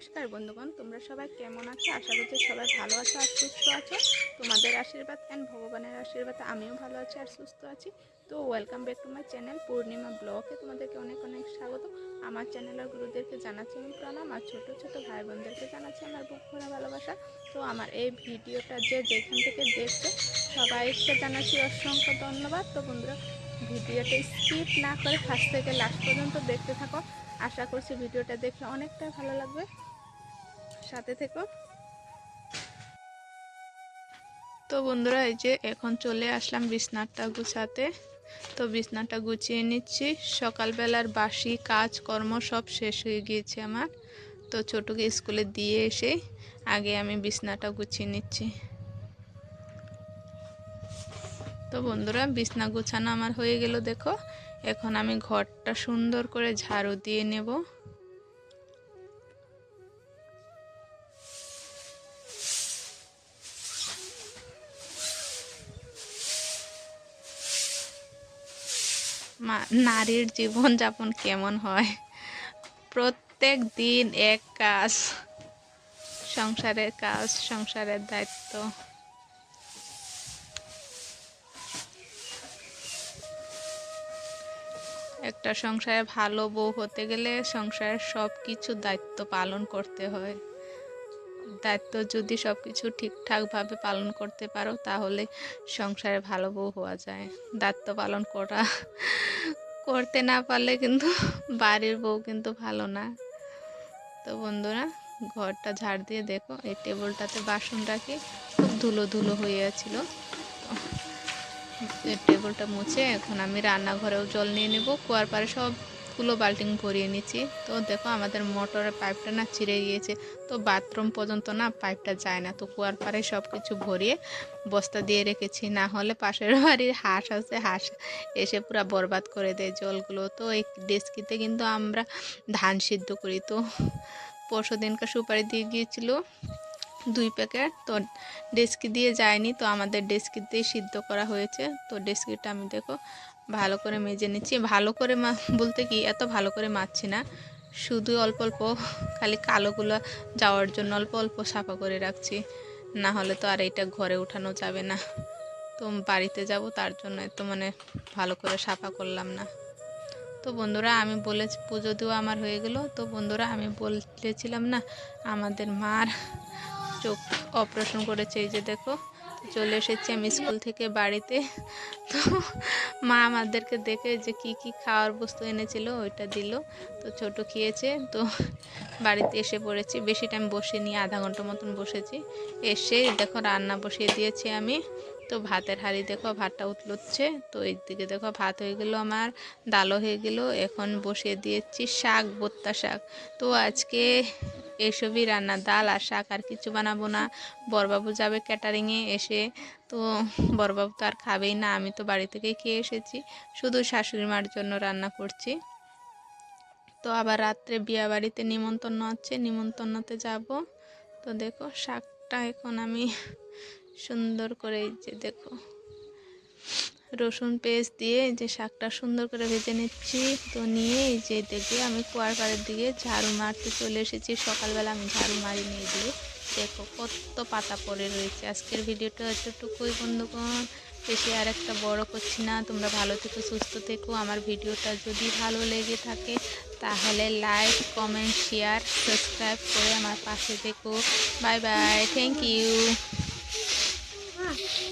নমস্কার বন্ধুগণ, তোমরা সবাই কেমন আছো? আশা করছি সবাই ভালো আছো আর সুস্থ আছো। তোমাদের আশীর্বাদ অ্যান্ড ভগবানের আশীর্বাদে, আমিও ভালো আছি আর সুস্থ আছি। তো welcome back to my channel Purnima ব্লগে তোমাদেরকে অনেক অনেক স্বাগত। আমার চ্যানেলের গুরুদেরকে জানাচ্ছি আমি প্রণাম, আর ছোটো ছোটো ভাই বোনদেরকে জানাচ্ছি আমার বুক ভরা ভালোবাসা। তো আমার এই ভিডিওটা যে যেখান থেকে দেখছে সবাইকে জানাচ্ছি অসংখ্য ধন্যবাদ। তো বন্ধুরা, ভিডিওটা স্কিপ না করে ফার্স্ট থেকে লাস্ট পর্যন্ত দেখতে থাকো। আশা করছি ভিডিওটা দেখে অনেকটা ভালো লাগবে। সাথে থেকো। তো বন্ধুরা, এই যে এখন চলে আসলাম বিছনাটা গুছাতে। তো বিছনাটা গুছিয়ে নিচ্ছি। সকালবেলার বাসি কাজ কর্ম সব শেষ হয়ে গিয়েছে আমার। তো ছোটকে স্কুলে দিয়ে এসে আগে আমি বিছনাটা গুছিয়ে নিচ্ছি। তো বন্ধুরা, বিছনা গুছানো আমার হয়ে গেল, দেখো। এখন আমি ঘরটা সুন্দর করে ঝাড়ু দিয়ে নেব। নারীর জীবন যাপন কেমন হয়? প্রত্যেক দিন এক কাজ, সংসারের কাজ, সংসারের দায়িত্ব। একটা সংসারে ভালো বউ হতে গেলে সংসারের সব কিছু দায়িত্ব পালন করতে হয়। দায়িত্ব যদি সব কিছু ঠিকঠাকভাবে পালন করতে পারো, তাহলে সংসারে ভালো বউ হওয়া যায়। দায়িত্ব পালন করা, করতে না পারলে কিন্তু বাড়ির বউ কিন্তু ভালো না। তো বন্ধুরা, ঘরটা ঝাড় দিয়ে দেখো, এই টেবিলটাতে বাসন রাখি, খুব ধুলো ধুলো হয়ে এই টেবিলটা মুছে এখন আমি রান্নাঘরেও জল নিয়ে নেব, কুয়ার পাড়ে সবগুলো বাল্টিং ভরিয়ে নিচ্ছি। তো দেখো আমাদের মোটরের পাইপটা না ছিঁড়ে গিয়েছে। তো বাথরুম পর্যন্ত না পাইপটা যায় না। তো কুয়ার পাড়ে সব কিছু ভরিয়ে বস্তা দিয়ে রেখেছি। না হলে পাশের বাড়ির হাঁস আছে, হাঁস এসে পুরো বরবাদ করে দেয় জলগুলো। তো এই ডেস্কিতে কিন্তু আমরা ধান সিদ্ধ করি। তো পরশু দিনকার সুপারি দিয়ে গিয়েছিল দুই প্যাকেট। তো ডেস্কি দিয়ে যায়নি। তো আমাদের ডেস্কিতেই সিদ্ধ করা হয়েছে। তো ডেস্কিটা আমি দেখো ভালো করে মেজে নিচ্ছি। ভালো করে মা, বলতে কি, এত ভালো করে মাছছি না। শুধু অল্প অল্প, খালি কালোগুলো যাওয়ার জন্য অল্প অল্প সাফা করে রাখছি। না হলে তো আর এটা ঘরে উঠানো যাবে না। তো বাড়িতে যাব, তার জন্য এত মানে ভালো করে সাফা করলাম না। তো বন্ধুরা, আমি বলে, পুজো দেওয়া আমার হয়ে গেল। তো বন্ধুরা, আমি বলেছিলাম না, আমাদের মার চোখ অপারেশন করেছে। এই যে দেখো চলে এসেছি আমি স্কুল থেকে বাড়িতে। তো মা আমাদেরকে দেখে যে কি কি খাওয়ার বস্তু এনেছিল ওইটা দিল। তো ছোট খেয়েছে, তো বাড়িতে এসে পড়েছি। বেশি টাইম বসে নিয়ে আধা ঘণ্টা মতন বসেছি। এসে দেখো রান্না বসিয়ে দিয়েছি আমি। তো ভাতের হাঁড়ি দেখো, ভাতটা উতলোচ্ছে। তো এই দিকে দেখো ভাত হয়ে গেল আমার, ডালও হয়ে গেল। এখন বসিয়ে দিয়েছি শাক বোত্তা শাক। তো আজকে এসবই রান্না ডাল আর শাক আর কিছু বানাবো না। বরবাবু যাবে ক্যাটারিংয়ে এসে। তো বরবাবু তো আর খাবেই না, আমি তো বাড়ি থেকেই খেয়ে এসেছি। শুধু শাশুড়ি মার জন্য রান্না করছি। তো আবার রাত্রে বিয়া বাড়িতে নিমন্ত্রণ আছে, নিমন্ত্রণতে যাব। তো দেখো শাকটা এখন আমি সুন্দর করে যে দেখো। রসুন পেস্ট দিয়ে যে শাকটা সুন্দর করে ভেজে নিচ্ছি। তো নিয়ে এই যে দেখে আমি কুয়ার পাড়ের দিকে ঝাড়ু মারতে চলে এসেছি। সকালবেলা আমি ঝাড়ু মারি নিয়ে দিয়ে দেখো কত পাতা পড়ে রয়েছে। আজকের ভিডিওটা এতটুকুই বন্ধুগণ। বেশি আর একটা বড় করছি না। তোমরা ভালো থেকো, সুস্থ থেকো। আমার ভিডিওটা যদি ভালো লেগে থাকে, তাহলে লাইক, কমেন্ট, শেয়ার, সাবস্ক্রাইব করে আমার পাশে থেকো। Bye bye. Thank you.